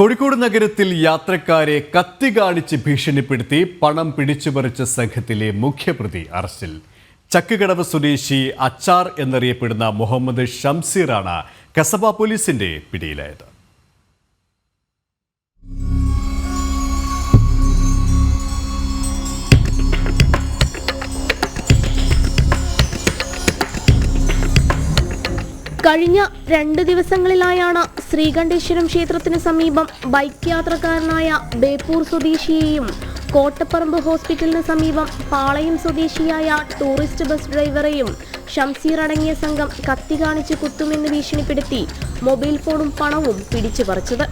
കോഴിക്കോട് നഗരത്തിൽ യാത്രക്കാരെ കത്തി കാണിച്ച് ഭീഷണിപ്പെടുത്തി പണം പിടിച്ചുപറിച്ച സംഘത്തിലെ മുഖ്യപ്രതി അറസ്റ്റിൽ. ചക്കുകടവ് സ്വദേശി അച്ചാർ എന്നറിയപ്പെടുന്ന മുഹമ്മദ് ഷംസീറാണ് കസബ പോലീസിന്റെ പിടിയിലായത്. കഴിഞ്ഞ രണ്ട് ദിവസങ്ങളിലായാണ് ശ്രീകണ്ഠേശ്വരം ക്ഷേത്രത്തിന് സമീപം ബൈക്ക് യാത്രക്കാരനായ ബേപ്പൂർ സ്വദേശിയെയും കോട്ടപ്പറമ്പ് ഹോസ്പിറ്റലിന് സമീപം പാളയം സ്വദേശിയായ ടൂറിസ്റ്റ് ബസ് ഡ്രൈവറെയും ഷംസീർ അടങ്ങിയ സംഘം കത്തി കാണിച്ച് കുത്തുമെന്ന് ഭീഷണിപ്പെടുത്തി മൊബൈൽ ഫോണും പണവും പിടിച്ചു പറിച്ചത്.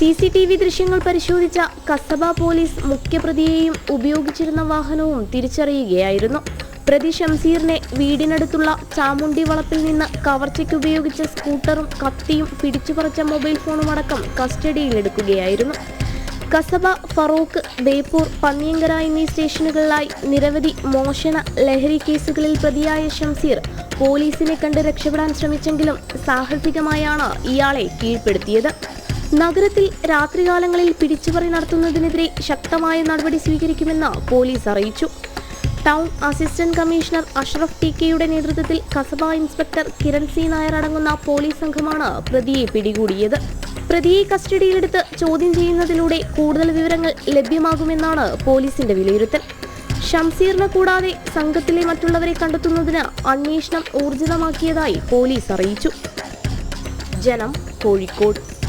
സി സി ടി വി ദൃശ്യങ്ങൾ പരിശോധിച്ച കസബ പോലീസ് മുഖ്യപ്രതിയെയും ഉപയോഗിച്ചിരുന്ന വാഹനവും തിരിച്ചറിയുകയായിരുന്നു. പ്രതി ഷംസീറിനെ വീടിനടുത്തുള്ള ചാമുണ്ടി വളപ്പിൽ നിന്ന് കവർച്ചയ്ക്ക് ഉപയോഗിച്ച സ്കൂട്ടറും കത്തിയും പിടിച്ചുപറിച്ച മൊബൈൽ ഫോണും അടക്കം കസ്റ്റഡിയിലെടുക്കുകയായിരുന്നു കസബ ഫറൂഖ് ബേപ്പൂർ പന്നിയങ്കര എന്നീ സ്റ്റേഷനുകളിലായി നിരവധി മോഷണ ലഹരി കേസുകളിൽ പ്രതിയായ ഷംസീർ പോലീസിനെ കണ്ട് രക്ഷപ്പെടാൻ ശ്രമിച്ചെങ്കിലും സാഹസികമായാണ് ഇയാളെ കീഴ്പ്പെടുത്തിയത്. നഗരത്തിൽ രാത്രികാലങ്ങളിൽ പിടിച്ചുപറി നടത്തുന്നതിനെതിരെ ശക്തമായ നടപടി സ്വീകരിക്കുമെന്ന് പോലീസ് അറിയിച്ചു. Town assistant commissioner Ashraf T കെയുടെ നേതൃത്വത്തിൽ കസബ ഇൻസ്പെക്ടർ കിരൺ സി നായർ അടങ്ങുന്ന പോലീസ് സംഘമാണ് പ്രതിയെ പിടികൂടിയത്. പ്രതിയെ കസ്റ്റഡിയിലെടുത്ത് ചോദ്യം ചെയ്യുന്നതിലൂടെ കൂടുതൽ വിവരങ്ങൾ ലഭ്യമാകുമെന്നാണ് പോലീസിന്റെ വിലയിരുത്തൽ. ഷംസീറിനെ കൂടാതെ സംഘത്തിലെ മറ്റുള്ളവരെ കണ്ടെത്തുന്നതിന് അന്വേഷണം ഊർജിതമാക്കിയതായി പോലീസ് അറിയിച്ചു. ജനം കോഴിക്കോട്